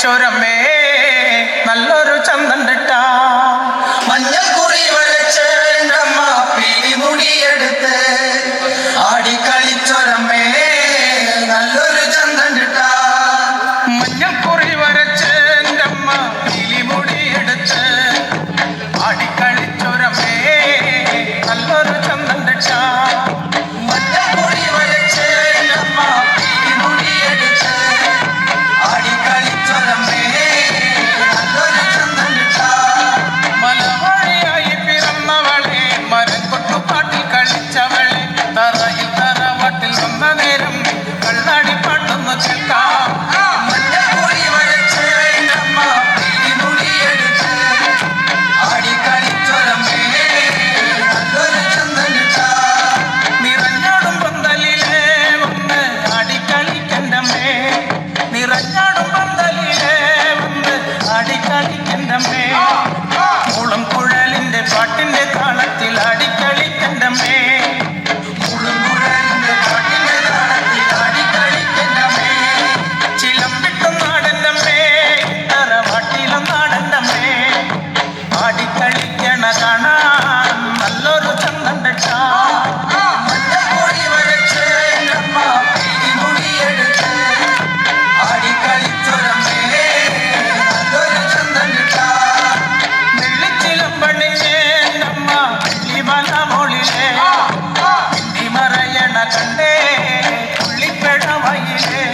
ചൊരമേ നല്ലൊരു ചന്തം കിട്ട മഞ്ഞൾ കുറി വരച്ചേണ്ടമ്മ പിടി മുടിയെടുത്ത് ആടിക്കളിച്ചൊരമേ നല്ലൊരു ചന്തം കിട്ട മഞ്ഞൾ Somebody கண்ணே புள்ளிப்பெடமையிலே